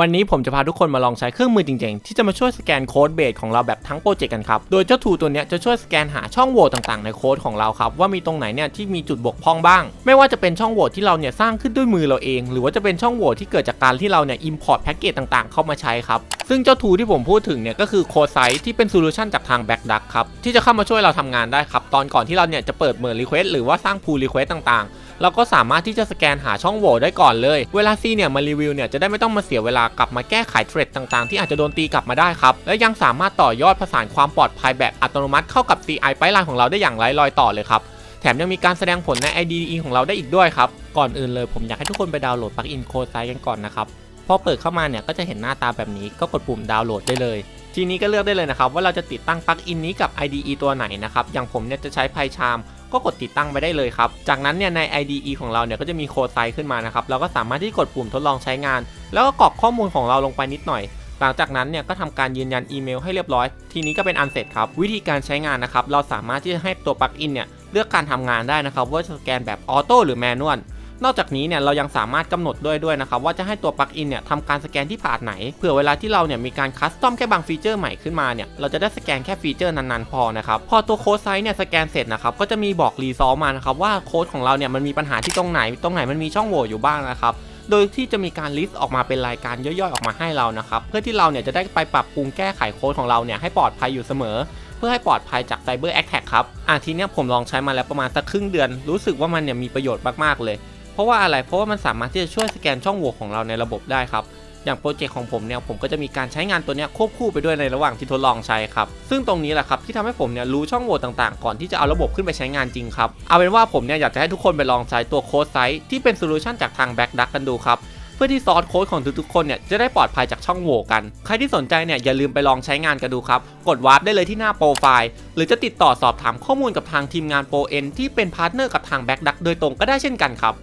วันนี้ผมจะพาทุกคนมาลองใช้เครื่องมือจริงๆ ที่จะมาช่วยสแกนโค้ดเบสของเราแบบทั้งโปรเจกต์กันครับ โดยเจ้าทูตัวนี้จะช่วยสแกนหาช่องโหว่ต่างๆในโค้ดของเราครับ ว่ามีตรงไหนเนี่ยที่มีจุดบกพร่องบ้าง ไม่ว่าจะเป็นช่องโหว่ที่เราเนี่ยสร้างขึ้นด้วยมือเราเอง หรือว่าจะเป็นช่องโหว่ที่เกิดจากการที่เราเนี่ยอิมพอร์ตแพ็กเกจต่างๆ เข้ามาใช้ครับซึ่งเจ้าทูที่ผมพูดถึงเนี่ยก็คือโคไซที่เป็นโซลูชันจากทางแบ็กดักครับที่จะเข้ามาช่วยเราทำงานได้ครับตอนก่อนที่เราเนี่ยจะเปิดเมอร์รีเควสหรือว่าสร้างพูลรีเควสต่างๆ เราก็สามารถที่จะสแกนหาช่องโหว่ได้ก่อนเลย เวลาซีเนี่ยมารีวิวเนี่ยจะได้ไม่ต้องมาเสียเวลากลับมาแก้ไขเทรดต่างๆ ที่อาจจะโดนตีกลับมาได้ครับ และยังสามารถต่อยอดผสานความปลอดภัยแบบอัตโนมัติเข้ากับ CI ไปไลน์ของเราได้อย่างไร้รอยต่อเลยครับแถมยังมีการแสดงผลใน IDE ของเราได้อีกด้วยครับ ก่อนอื่นเลยผมอยากให้ทุกคนไปดาวน์โหลดปลั๊กอินโคไซกันก่อนนะครับ พอเปิดเข้ามาเนี่ยก็จะเห็นหน้าตาแบบนี้ก็กดปุ่มดาวน์โหลดได้เลย ทีนี้ก็เลือกได้เลยนะครับว่าเราจะติดตั้งปลั๊กอินนี้กับ IDE ตัวไหนนะครับ อย่างผมเนี่ยจะใช้ PyCharm ก็กดติดตั้งไปได้เลยครับ จากนั้นเนี่ยใน IDE ของเราเนี่ยก็จะมีโค้ดไซต์ขึ้นมานะครับ เราก็สามารถที่กดปุ่มทดลองใช้งาน แล้วก็กรอกข้อมูลของเราลงไปนิดหน่อย หลังจากนั้นเนี่ยก็ทำการยืนยันอีเมลให้เรียบร้อย ทีนี้ก็เป็นอันเสร็จครับ วิธีการใช้งานนะครับ เราสามารถที่จะให้ตัวปลั๊กอินเนี่ยเลือกการทำงานได้นะครับ ว่าจะสแกนแบบออโต้หรือแมนนวล นอกจากนี้เนี่ยเรายังสามารถกำหนดด้วยด้วยนะครับว่าจะให้ตัวปลั๊กอินเนี่ยทำการสแกนที่พาร์ทไหนเผื่อเวลาที่เราเนี่ยมีการคัสตอมแค่บางฟีเจอร์ใหม่ขึ้นมาเนี่ยเราจะได้สแกนแค่ฟีเจอร์นั้นๆพอนะครับพอตัวโค้ดไซส์เนี่ยสแกนเสร็จนะครับก็จะมีบอกรีซอมานะครับว่าโค้ดของเราเนี่ยมันมีปัญหาที่ตรงไหนตรงไหนมันมีช่องโหว่อยู่บ้างนะครับโดยที่จะมีการลิสต์ออกมาเป็นรายการย่อยๆออกมาให้เรานะครับเพื่อที่เราเนี่ยจะได้ไปปรับปรุงแก้ไขโค้ดของเราเนี่ยให้ปลอดภัยอยู่เสมอ เพื่อให้ปลอดภัยจากไซเบอร์แอคแท็กครับอะทีเนี้ยผมลองใช้มาแล้วประมาณสักครึ่งเดือน รู้สึกว่ามันเนี่ยมีประโยชน์มากๆเลย เพราะว่าอะไร เพราะว่ามันสามารถที่จะช่วยสแกนช่องโหว่ของเราในระบบได้ครับอย่างโปรเจกต์ของผมเนี่ยผมก็จะมีการใช้งานตัวเนี้ยควบคู่ไปด้วยในระหว่างที่ทดลองใช้ครับ ซึ่งตรงนี้แหละครับที่ทำให้ผมเนี่ยรู้ช่องโหว่ต่างๆ ก่อนที่จะเอาระบบขึ้นไปใช้งานจริงครับ เอาเป็นว่าผมเนี่ยอยากจะให้ทุกคนไปลองใช้ตัวโค้ดไซต์ที่เป็นโซลูชันจากทางแบ็กดักกันดูครับ เพื่อที่ซอสโค้ดของทุกๆคนเนี่ยจะได้ปลอดภัยจากช่องโหว่กัน ใครที่สนใจเนี่ยอย่าลืมไปลองใช้งานกันดูครับ กดวาร์ปได้เลยที่หน้าโปรไฟล์หรือจะติดต่อสอบถามข้อมูลกับทางทีมงานโปรเอ็นที่เป็นพาร์ทเนอร์กับทางแบ็กดักโดยตรงก็ได้เช่นกันครับ